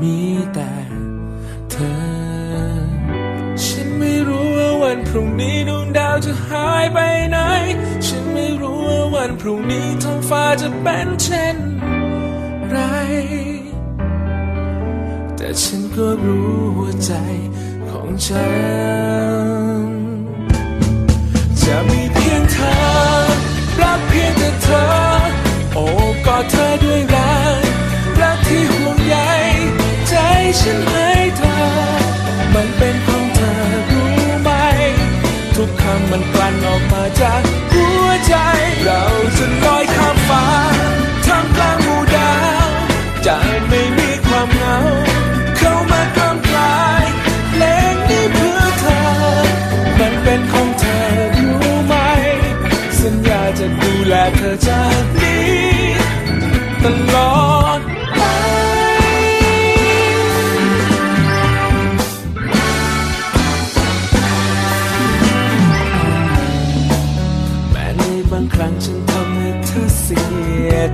มีแต่เธอ ฉันไม่รู้ว่าวันพรุ่งนี้ดวงดาวจะหายไปไหน ฉันไม่รู้ว่าวันพรุ่งนี้ท้องฟ้าจะเป็นเช่นไร แต่ฉันก็รู้หัวใจของฉัน ทุกคำมันกลั่นออกมาจากหัวใจ เราจะลอยข้ามฟ้าท่ามกลางหมู่ดาวจะไม่มีความเหงา เข้ามากล้ำกลายเพลงนี้เพื่อเธอ มันเป็นของเธอรู้ไหม สัญญาจะดูแลเธอจ้า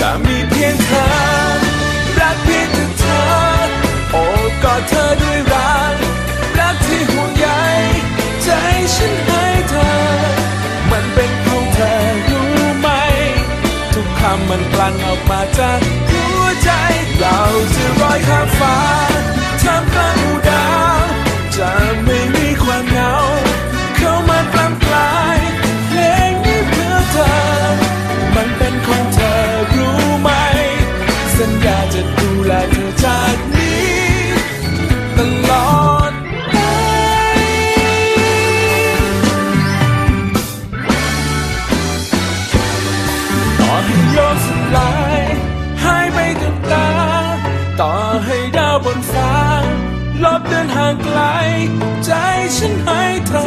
จะมีเพียงเธอ รักเพียงแต่เธอ โอบกอดเธอด้วยรัก รักที่ห่วงใยใจฉันให้เธอ มันเป็นของเธอรู้ไหม ทุกคำมันกลั่นออกมาจาก ดาวบนฟ้าลบเดินห่างไกล ใจฉันให้เธอ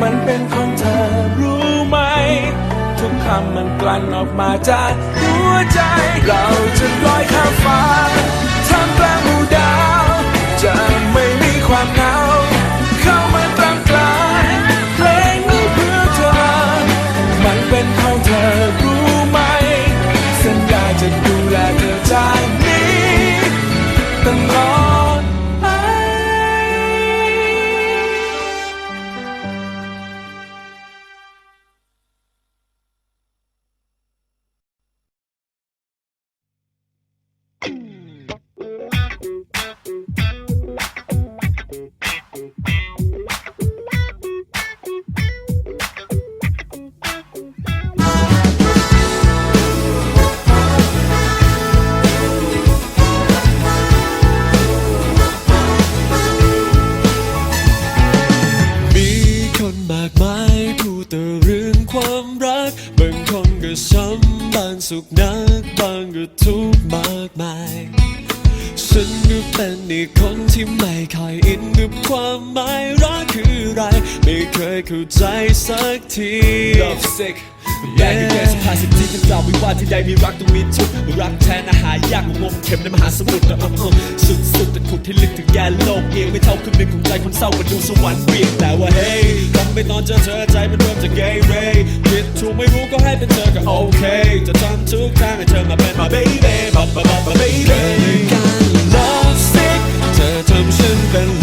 มันเป็นของเธอรู้ไหม ทุกคำมันกลั่นออกมาจากหัวใจ เราจะลอยข้ามฟ้าท่ามกลางหมู่ดาว จะไม่มีความเหงาากมายพูดแต่เรื่องความรัก บางคนก็ช้ำบางสุขนัก บางก็ทุกข์มากมาย ฉันก็เป็นอีกคนที่ไม่ค่อยอินกับความหมายรักคืออะไร ไม่เคยเข้าใจสักที Love sick แรงกันเยอะสภาสิบที่จะกล่าวไม่ว่าที่ใดมีรักต้องมีทุกรักแท้นะหายากงมเข็มในมหาสมุทรสุดสุดแต่ขุดที่ลึกถึงแกนโลกเองไม่เท่าครึ่งหนึ่งของใจคนเศร้ามาดูสวรรค์เปลี่ยนแต่ว่าเฮ้ยต้องไปนอนเจอเธอใจมันเริ่มจะเกเรผิดถูกไม่รู้ก็ให้เป็นเธอก็โอเค จะทำทุกทางให้เธอมาเป็นมา baby บับบับบับ baby การ love sick เธอทำฉันเป็น